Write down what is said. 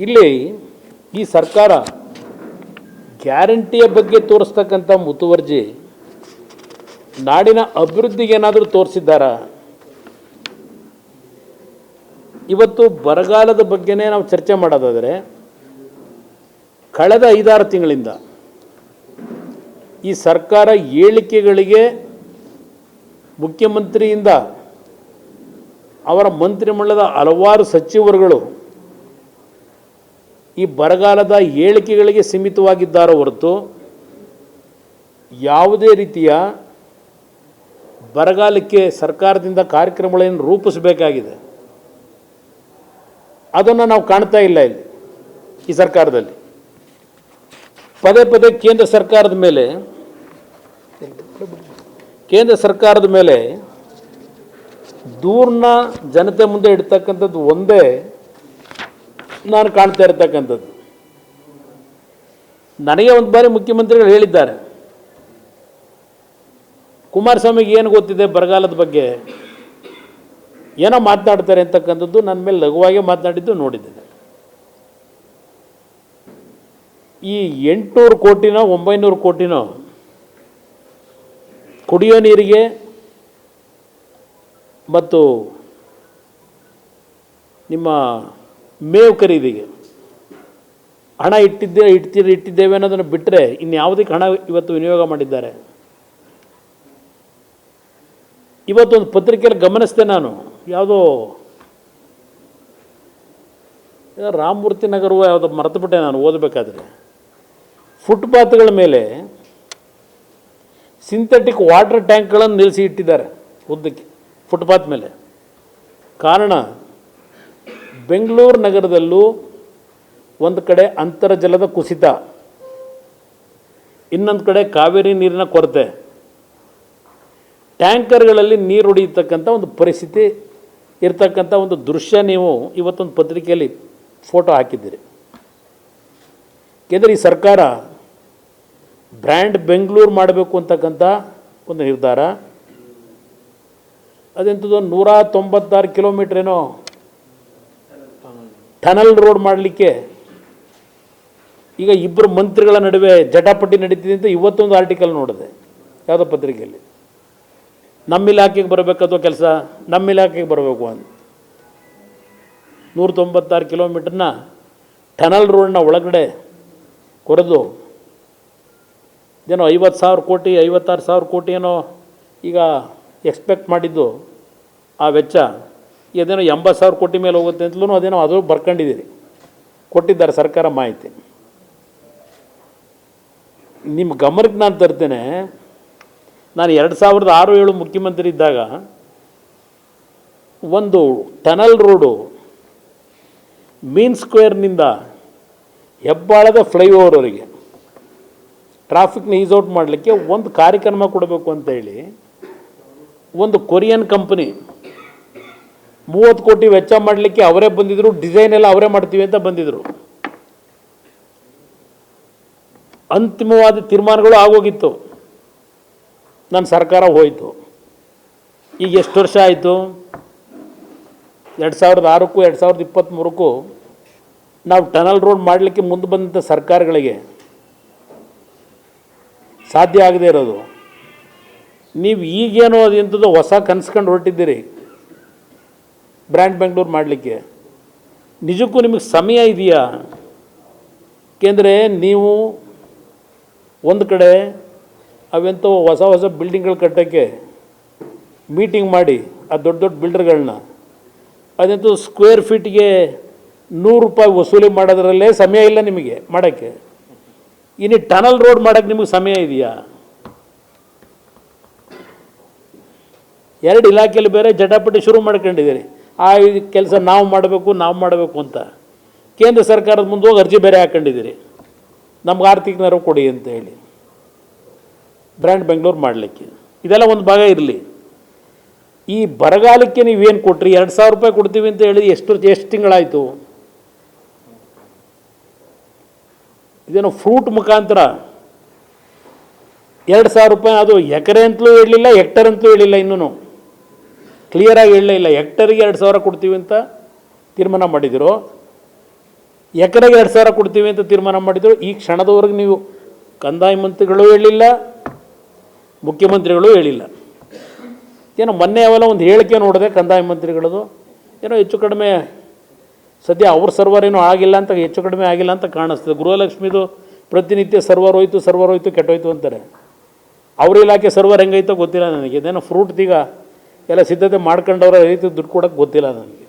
ಇಲ್ಲಿ ಈ ಸರ್ಕಾರ ಗ್ಯಾರಂಟಿಯ ಬಗ್ಗೆ ತೋರಿಸ್ತಕ್ಕಂಥ ಮುತುವರ್ಜಿ ನಾಡಿನ ಅಭಿವೃದ್ಧಿಗೆ ಏನಾದರೂ ತೋರಿಸಿದ್ದಾರಾ? ಇವತ್ತು ಬರಗಾಲದ ಬಗ್ಗೆನೇ ನಾವು ಚರ್ಚೆ ಮಾಡೋದಾದರೆ ಕಳೆದ ಐದಾರು ತಿಂಗಳಿಂದ ಈ ಸರ್ಕಾರ ಹೇಳಿಕೆಗಳಿಗೆ ಮುಖ್ಯಮಂತ್ರಿಯಿಂದ ಅವರ ಮಂತ್ರಿಮಂಡಲದ ಹಲವಾರು ಸಚಿವರುಗಳು ಈ ಬರಗಾಲದ ಹೇಳಿಕೆಗಳಿಗೆ ಸೀಮಿತವಾಗಿದ್ದಾರೋ ಹೊರತು ಯಾವುದೇ ರೀತಿಯ ಬರಗಾಲಕ್ಕೆ ಸರ್ಕಾರದಿಂದ ಕಾರ್ಯಕ್ರಮಗಳನ್ನು ರೂಪಿಸಬೇಕಾಗಿದೆ. ಅದನ್ನು ನಾವು ಕಾಣ್ತಾ ಇಲ್ಲ ಇಲ್ಲಿ ಈ ಸರ್ಕಾರದಲ್ಲಿ. ಪದೇ ಪದೇ ಕೇಂದ್ರ ಸರ್ಕಾರದ ಮೇಲೆ, ಕೇಂದ್ರ ಸರ್ಕಾರದ ಮೇಲೆ ದೂರನ್ನ ಜನತೆ ಮುಂದೆ ಇಡ್ತಕ್ಕಂಥದ್ದು ಒಂದೇ ನಾನು ಕಾಣ್ತಾ ಇರತಕ್ಕಂಥದ್ದು. ನನಗೆ ಒಂದು ಬಾರಿ ಮುಖ್ಯಮಂತ್ರಿಗಳು ಹೇಳಿದ್ದಾರೆ. ಕುಮಾರಸ್ವಾಮಿಗೆ ಏನು ಗೊತ್ತಿದೆ ಬರಗಾಲದ ಬಗ್ಗೆ? ಏನೋ ಮಾತನಾಡ್ತಾರೆ ಅಂತಕ್ಕಂಥದ್ದು ನನ್ನ ಮೇಲೆ ಲಘುವಾಗಿ ಮಾತನಾಡಿದ್ದು ನೋಡಿದ್ದೇನೆ. ಈ ಎಂಟುನೂರು ಕೋಟಿನೋ ಒಂಬೈನೂರು ಕೋಟಿನೋ ಕುಡಿಯೋ ನೀರಿಗೆ ಮತ್ತು ನಿಮ್ಮ ಮೇವು ಖರೀದಿಗೆ ಹಣ ಇಟ್ಟಿದ್ದೆ, ಇಡ್ತೀರಿ, ಇಟ್ಟಿದ್ದೇವೆ ಅನ್ನೋದನ್ನು ಬಿಟ್ಟರೆ ಇನ್ಯಾವುದಕ್ಕೆ ಹಣ ಇವತ್ತು ವಿನಿಯೋಗ ಮಾಡಿದ್ದಾರೆ. ಇವತ್ತೊಂದು ಪತ್ರಿಕೆಯಲ್ಲಿ ಗಮನಿಸಿದೆ ನಾನು. ಯಾವುದೋ ರಾಮಮೂರ್ತಿ ನಗರವು ಯಾವುದೋ ಮರೆತುಬಿಟ್ಟೆ ನಾನು ಓದಬೇಕಾದ್ರೆ. ಫುಟ್ಪಾತ್ಗಳ ಮೇಲೆ ಸಿಂಥೆಟಿಕ್ ವಾಟರ್ ಟ್ಯಾಂಕ್ಗಳನ್ನು ನಿಲ್ಲಿಸಿ ಇಟ್ಟಿದ್ದಾರೆ ಉದ್ದಕ್ಕೆ, ಫುಟ್ಪಾತ್ ಮೇಲೆ. ಕಾರಣ ಬೆಂಗಳೂರು ನಗರದಲ್ಲೂ ಒಂದು ಕಡೆ ಅಂತರ್ಜಲದ ಕುಸಿತ. ಇನ್ನೊಂದು ಕಡೆ ಕಾವೇರಿ ನೀರಿನ ಕೊರತೆ. ಟ್ಯಾಂಕರ್ಗಳಲ್ಲಿ ನೀರು ಹೊಡೆಯತಕ್ಕಂಥ ಒಂದು ಪರಿಸ್ಥಿತಿ ಇರ್ತಕ್ಕಂಥ ಒಂದು ದೃಶ್ಯ ನೀವು ಇವತ್ತೊಂದು ಪತ್ರಿಕೆಯಲ್ಲಿ ಫೋಟೋ ಹಾಕಿದ್ದೀರಿ. ಏಕೆಂದರೆ ಈ ಸರ್ಕಾರ ಬ್ರ್ಯಾಂಡ್ ಬೆಂಗಳೂರು ಮಾಡಬೇಕು ಅಂತಕ್ಕಂಥ ಒಂದು ನಿರ್ಧಾರ. ಅದೆಂಥದ್ದು ನೂರ ತೊಂಬತ್ತಾರು ಕಿಲೋಮೀಟ್ರ್ ಏನೋ ಟನಲ್ ರೋಡ್ ಮಾಡಲಿಕ್ಕೆ ಈಗ ಇಬ್ಬರು ಮಂತ್ರಿಗಳ ನಡುವೆ ಜಟಾಪಟಿ ನಡೀತಿದೆ ಅಂತ ಇವತ್ತೊಂದು ಆರ್ಟಿಕಲ್ ನೋಡಿದೆ. ಯಾವುದೋ ಪತ್ರಿಕೆಯಲ್ಲಿ. ನಮ್ಮ ಇಲಾಖೆಗೆ ಬರಬೇಕಾದ ಕೆಲಸ, ನಮ್ಮ ಇಲಾಖೆಗೆ ಬರಬೇಕು ಅಂತ. ನೂರ ತೊಂಬತ್ತಾರು ಕಿಲೋಮೀಟ್ರನ್ನ ಟನಲ್ ರೋಡ್ನ ಒಳಗಡೆ ಕೊರೆದು ಏನೋ ಐವತ್ತು ಸಾವಿರ ಕೋಟಿ, ಐವತ್ತಾರು ಸಾವಿರ ಕೋಟಿ ಏನೋ ಈಗ ಎಕ್ಸ್ಪೆಕ್ಟ್ ಮಾಡಿದ್ದು ಆ ವೆಚ್ಚ. ಇದೇನೋ ಎಂಬತ್ತು ಸಾವಿರ ಕೋಟಿ ಮೇಲೆ ಹೋಗುತ್ತೆ ಅಂತಲೂ ಅದೇನೋ ಅದು ಬರ್ಕೊಂಡಿದ್ದೀರಿ. ಕೊಟ್ಟಿದ್ದಾರೆ ಸರ್ಕಾರ ಮಾಹಿತಿ. ನಿಮ್ಮ ಗಮನಕ್ಕೆ ನಾನು ತರ್ತೇನೆ, ನಾನು ಎರಡು ಸಾವಿರದ ಆರು ಏಳು ಮುಖ್ಯಮಂತ್ರಿ ಇದ್ದಾಗ ಒಂದು ಟನಲ್ ರೋಡು ಮೀನ್ ಸ್ಕ್ವೇರ್ನಿಂದ ಹೆಬ್ಬಾಳದ ಫ್ಲೈಓವರ್ವರೆಗೆ ಟ್ರಾಫಿಕ್ನ ಔಟ್ ಮಾಡಲಿಕ್ಕೆ ಒಂದು ಕಾರ್ಯಕ್ರಮ ಕೊಡಬೇಕು ಅಂತ ಹೇಳಿ ಒಂದು ಕೊರಿಯನ್ ಕಂಪನಿ ಮೂವತ್ತು ಕೋಟಿ ವೆಚ್ಚ ಮಾಡಲಿಕ್ಕೆ ಅವರೇ ಬಂದಿದ್ರು, ಡಿಸೈನ್ ಎಲ್ಲ ಅವರೇ ಮಾಡ್ತೀವಿ ಅಂತ ಬಂದಿದ್ರು. ಅಂತಿಮವಾದ ತೀರ್ಮಾನಗಳು ಆಗೋಗಿತ್ತು. ನನ್ನ ಸರ್ಕಾರ ಹೋಯಿತು. ಈಗ ಎಷ್ಟು ವರ್ಷ ಆಯಿತು? ಎರಡು ಸಾವಿರದ ಆರಕ್ಕೂ ಎರಡು ಸಾವಿರದ ಇಪ್ಪತ್ತ್ಮೂರಕ್ಕೂ ನಾವು ಟನಲ್ ರೋಡ್ ಮಾಡಲಿಕ್ಕೆ ಮುಂದೆ ಬಂದಂಥ ಸರ್ಕಾರಗಳಿಗೆ ಸಾಧ್ಯ ಆಗದೇ ಇರೋದು. ನೀವು ಈಗೇನೋ ಅದೆಂಥದ್ದು ಹೊಸ ಕನ್ಸ್ಕೊಂಡು ಹೊರಟಿದ್ದೀರಿ. ಬ್ರ್ಯಾಂಡ್ ಬೆಂಗಳೂರು ಮಾಡಲಿಕ್ಕೆ. ನಿಜಕ್ಕೂ ನಿಮಗೆ ಸಮಯ ಇದೆಯಾ? ಏಕೆಂದರೆ ನೀವು ಒಂದು ಕಡೆ ಅವೆಂಥವು ಹೊಸ ಹೊಸ ಬಿಲ್ಡಿಂಗ್ಗಳು ಕಟ್ಟೋಕ್ಕೆ ಮೀಟಿಂಗ್ ಮಾಡಿ, ಆ ದೊಡ್ಡ ದೊಡ್ಡ ಬಿಲ್ಡರ್ಗಳನ್ನ ಅದಂತೂ ಸ್ಕ್ವೇರ್ ಫೀಟ್ಗೆ ನೂರು ರೂಪಾಯಿ ವಸೂಲಿ ಮಾಡೋದ್ರಲ್ಲೇ ಸಮಯ ಇಲ್ಲ ನಿಮಗೆ ಮಾಡೋಕ್ಕೆ. ಇನ್ನು ಟನಲ್ ರೋಡ್ ಮಾಡೋಕ್ಕೆ ನಿಮಗೆ ಸಮಯ ಇದೆಯಾ? ಎರಡು ಇಲಾಖೆಯಲ್ಲಿ ಬೇರೆ ಜಟಾಪಟಿ ಶುರು ಮಾಡ್ಕೊಂಡಿದ್ದೀರಿ. ಆ ಕೆಲಸ ನಾವು ಮಾಡಬೇಕು ನಾವು ಮಾಡಬೇಕು ಅಂತ. ಕೇಂದ್ರ ಸರ್ಕಾರದ ಮುಂದೆ ಹೋಗಿ ಅರ್ಜಿ ಬೇರೆ ಹಾಕ್ಕೊಂಡಿದ್ದೀರಿ ನಮ್ಗೆ ಆರ್ಥಿಕ ನೆರವು ಕೊಡಿ ಅಂತ ಹೇಳಿ. ಬ್ರ್ಯಾಂಡ್ ಬೆಂಗಳೂರು ಮಾಡಲಿಕ್ಕೆ. ಇದೆಲ್ಲ ಒಂದು ಭಾಗ ಇರಲಿ. ಈ ಬರಗಾಲಕ್ಕೆ ನೀವೇನು ಕೊಟ್ರಿ? ಎರಡು ಸಾವಿರ ರೂಪಾಯಿ ಕೊಡ್ತೀವಿ ಅಂತ ಹೇಳಿ ಎಷ್ಟು ಎಷ್ಟು ತಿಂಗಳಾಯಿತು? ಇದೇನು ಫ್ರೂಟ್ ಮುಖಾಂತರ. ಎರಡು ಸಾವಿರ ರೂಪಾಯಿ ಅದು ಎಕರೆ ಅಂತಲೂ ಹೇಳಲಿಲ್ಲ ಹೆಕ್ಟರ್ ಅಂತಲೂ ಹೇಳಿಲ್ಲ ಇನ್ನೂ ಕ್ಲಿಯರಾಗಿ ಹೇಳಲೇ ಇಲ್ಲ. ಹೆಕ್ಟರಿಗೆ ಎರಡು ಸಾವಿರ ಕೊಡ್ತೀವಿ ಅಂತ ತೀರ್ಮಾನ ಮಾಡಿದರು. ಎಕರೆಗೆ ಎರಡು ಸಾವಿರ ಕೊಡ್ತೀವಿ ಅಂತ ತೀರ್ಮಾನ ಮಾಡಿದರು. ಈ ಕ್ಷಣದವರೆಗೆ ನೀವು ಕಂದಾಯ ಮಂತ್ರಿಗಳು ಹೇಳಿಲ್ಲ, ಮುಖ್ಯಮಂತ್ರಿಗಳು ಹೇಳಿಲ್ಲ. ಏನೋ ಮೊನ್ನೆ ಅವೆಲ್ಲ ಒಂದು ಹೇಳಿಕೆ ನೋಡಿದೆ ಕಂದಾಯ ಮಂತ್ರಿಗಳದು. ಏನೋ ಹೆಚ್ಚು ಕಡಿಮೆ ಸದ್ಯ ಅವ್ರ ಸರ್ವರ್ ಏನೋ ಆಗಿಲ್ಲ ಅಂತ, ಹೆಚ್ಚು ಕಡಿಮೆ ಆಗಿಲ್ಲ ಅಂತ ಕಾಣಿಸ್ತದೆ. ಗೃಹಲಕ್ಷ್ಮಿದು ಪ್ರತಿನಿತ್ಯ ಸರ್ವರ್ ಹೋಯ್ತು ಸರ್ವರ್ ಹೋಯ್ತು, ಕೆಟ್ಟೋಯ್ತು ಅಂತಾರೆ. ಅವ್ರ ಇಲಾಖೆ ಸರ್ವರ್ ಹೆಂಗೈತೋ ಗೊತ್ತಿಲ್ಲ ನನಗೆ. ಇದೇನೋ ಫ್ರೂಟ್ದೀಗ ಎಲ್ಲ ಸಿದ್ಧತೆ ಮಾಡ್ಕೊಂಡವ್ರ ರೈತ ದುಡ್ಡು ಕೊಡೋಕ್ಕೆ ಗೊತ್ತಿಲ್ಲ ನನಗೆ.